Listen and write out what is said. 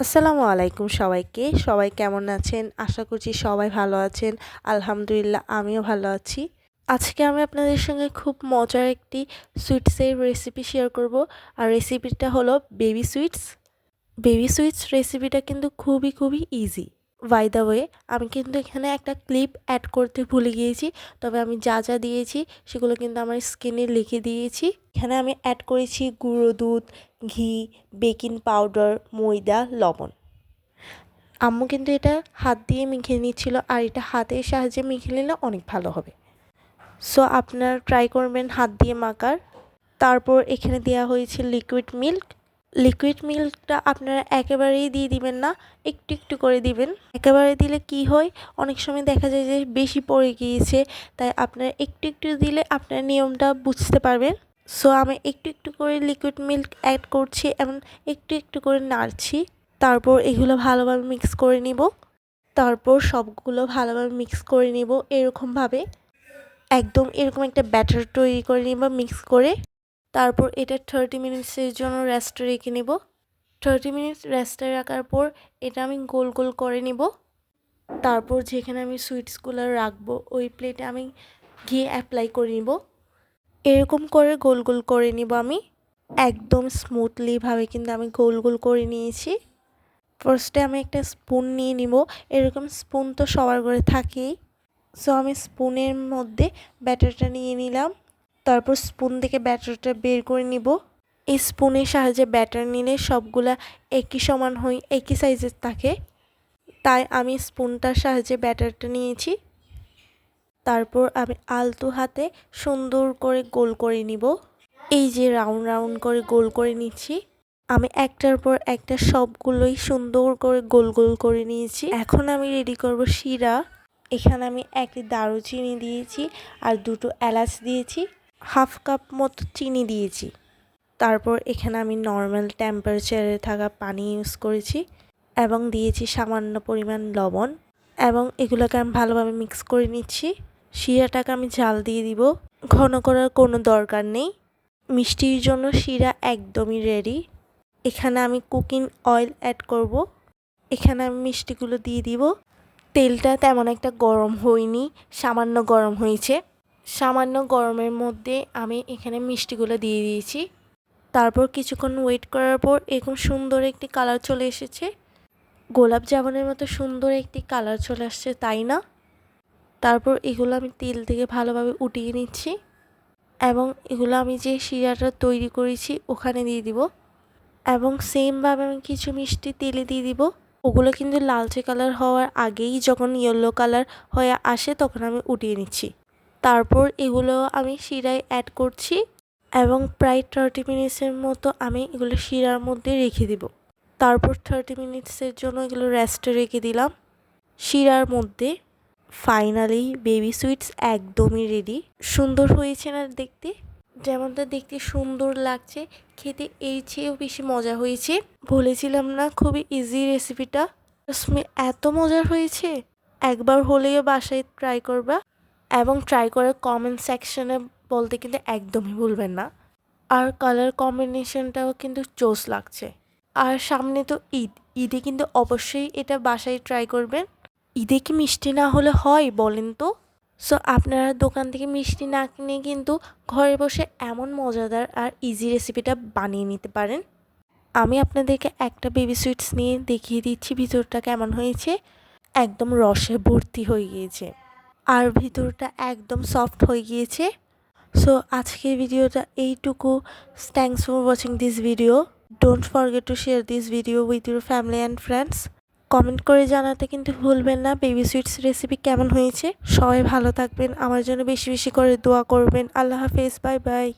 আসসালামু আলাইকুম সবাইকে। সবাই কেমন আছেন? আশা করছি সবাই ভালো আছেন। আলহামদুলিল্লাহ, আমিও ভালো আছি। আজকে আমি আপনাদের সঙ্গে খুব মজার একটি সুইটসের রেসিপি শেয়ার করব। আর রেসিপিটা হলো বেবি সুইটস বেবি সুইটস রেসিপিটা কিন্তু খুবই খুবই ইজি বাই দ্য ওয়ে আমি কিন্তু এখানে একটা ক্লিপ অ্যাড করতে ভুলে গিয়েছি, তবে আমি যা যা দিয়েছি সেগুলো কিন্তু আমার স্কিনে লিখে দিয়েছি। এখানে আমি অ্যাড করেছি গুঁড়ো দুধ, ঘি বেকিং পাউডার ময়দা, লবণ। আম্মু কিন্তু এটা হাত দিয়ে মেখে নিচ্ছিল, আর এটা হাতের সাহায্যে মেখে নিলে অনেক ভালো হবে। সো আপনারা ট্রাই করবেন হাত দিয়ে মাখার। তারপর এখানে দেওয়া হয়েছে লিকুইড মিল্ক লিকুইড মিল্কটা আপনারা একেবারেই দিয়ে দিবেন না, একটু একটু করে দিবেন। একেবারে দিলে কি হয়? অনেক সময় দেখা যায় যে বেশি পড়ে গিয়েছে, তাই আপনারা একটু একটু দিলে আপনার নিয়মটা বুঝতে পারবেন। সো আমি একটু একটু করে লিকুইড মিল্ক অ্যাড করছি এবং একটু একটু করে নাড়ছি। তারপর এগুলো ভালোভাবে মিক্স করে নিব। তারপর সবগুলো ভালোভাবে মিক্স করে নিব এরকমভাবে। একদম এরকম একটা ব্যাটার তৈরি করে নিব মিক্স করে। তারপর এটা থার্টি মিনিটসের জন্য রেস্টে রেখে নেব। থার্টি মিনিটস রেস্টে রাখার পর এটা আমি গোল গোল করে নিব। তারপর যেখানে আমি সুইটসগুলো রাখব, ওই প্লেটে আমি ঘি অ্যাপ্লাই করে নিব। এরকম করে গোল গোল করে নিব আমি। একদম স্মুথলিভাবে কিন্তু আমি গোল গোল করে নিয়েছি। ফার্স্টে আমি একটা স্পুন নিয়ে নিব। এরকম স্পুন তো সবার ঘরে থাকেই। সো আমি স্পুনের মধ্যে ব্যাটারটা নিয়ে নিলাম। তারপর স্পুন থেকে ব্যাটারটা বের করে নিব। এই স্পুনের সাহায্যে ব্যাটার নিলে সবগুলা একই সমান হই একই সাইজের থাকে। তাই আমি স্পুনটার সাহায্যে ব্যাটারটা নিয়েছি। তারপর আমি আলতু হাতে সুন্দর করে গোল করে নিব। এই যে রাউন্ড রাউন্ড করে গোল করে নিচ্ছি। আমি একটার পর একটা সবগুলোই সুন্দর করে গোল গোল করে নিয়েছি। এখন আমি রেডি করব শিরা। এখানে আমি একটি দারুচিনি দিয়েছি আর দুটো এলাচ দিয়েছি। হাফ কাপ মতো চিনি দিয়েছি। তারপর এখানে আমি নর্মাল টেম্পারেচারে থাকা পানি ইউজ করেছি এবং দিয়েছি সামান্য পরিমাণ লবণ এবং এগুলোকে আমি ভালোভাবে মিক্স করে নিচ্ছি। শিরাটাকে আমি ঝাল দিয়ে দিব। ঘন করার কোনো দরকার নেই। মিষ্টির জন্য শিরা একদমই রেডি এখানে আমি কুকিং অয়েল অ্যাড করব। এখানে আমি মিষ্টিগুলো দিয়ে দিব। তেলটা তেমন একটা গরম হয়নি, সামান্য গরম হয়েছে। সামান্য গরমের মধ্যে আমি এখানে মিষ্টিগুলো দিয়ে দিয়েছি। তারপর কিছুক্ষণ ওয়েট করার পর এরকম সুন্দর একটি কালার চলে এসেছে। গোলাপ জামুনের মতো সুন্দর একটি কালার চলে আসছে, তাই না? তারপর এগুলো আমি তেল থেকে ভালোভাবে উঠিয়ে নিচ্ছি এবং এগুলো আমি যে শিরাটা তৈরি করেছি ওখানে দিয়ে দিব এবং সেমভাবে আমি কিছু মিষ্টি তেলে দিয়ে দিব। ওগুলো কিন্তু লালচে কালার হওয়ার আগেই যখন ইয়েলো কালার হয়ে আসে তখন আমি উঠিয়ে নিচ্ছি। তারপর এগুলো আমি শিরায় অ্যাড করছি এবং প্রায় থার্টি মিনিটসের মতো আমি এগুলো শিরার মধ্যে রেখে দিব। তারপর থার্টি মিনিটসের জন্য এগুলো রেস্টে রেখে দিলাম। শিরার মধ্যে ফাইনালি বেবি সুইটস একদমই রেডি সুন্দর হয়েছে না দেখতে? যেমনটা দেখতে সুন্দর লাগছে, খেতে এর চেয়েও বেশি মজা হয়েছে। বলেছিলাম না খুবই ইজি রেসিপিটা এত মজার হয়েছে? একবার হলেও বাসায় ট্রাই করবা। এবং ট্রাই করে কমেন্ট সেকশনে বলতে কিন্তু একদমই ভুলবেন না। আর কালার কম্বিনেশনটাও কিন্তু চোস লাগছে। আর সামনে তো ঈদ। ঈদে কিন্তু অবশ্যই এটা বাসায় ট্রাই করবেন। ঈদে কি মিষ্টি না হলে হয় বলেন তো? সো আপনারা দোকান থেকে মিষ্টি না কিনে কিন্তু ঘরে বসে এমন মজাদার আর ইজি রেসিপিটা বানিয়ে নিতে পারেন। আমি আপনাদেরকে একটা বেবি সুইটস নিয়ে দেখিয়ে দিচ্ছি, ভিতরটা কেমন হয়েছে? একদম রসে ভর্তি হয়ে গিয়েছে। আর ভিতরটা একদম সফট হয়ে গিয়েছে। সো আজকের ভিডিওটা এইটুকু। Thanks for watching this video don't forget to share this video with your family and friends comment করে জানাতে কিন্তু ভুলবেন না। বেবি সুইটস রেসিপি কেমন হয়েছে? সবাই ভালো থাকবেন। আমার জন্য বেশি বেশি করে দোয়া করবেন। আল্লাহ হাফেজ। Bye bye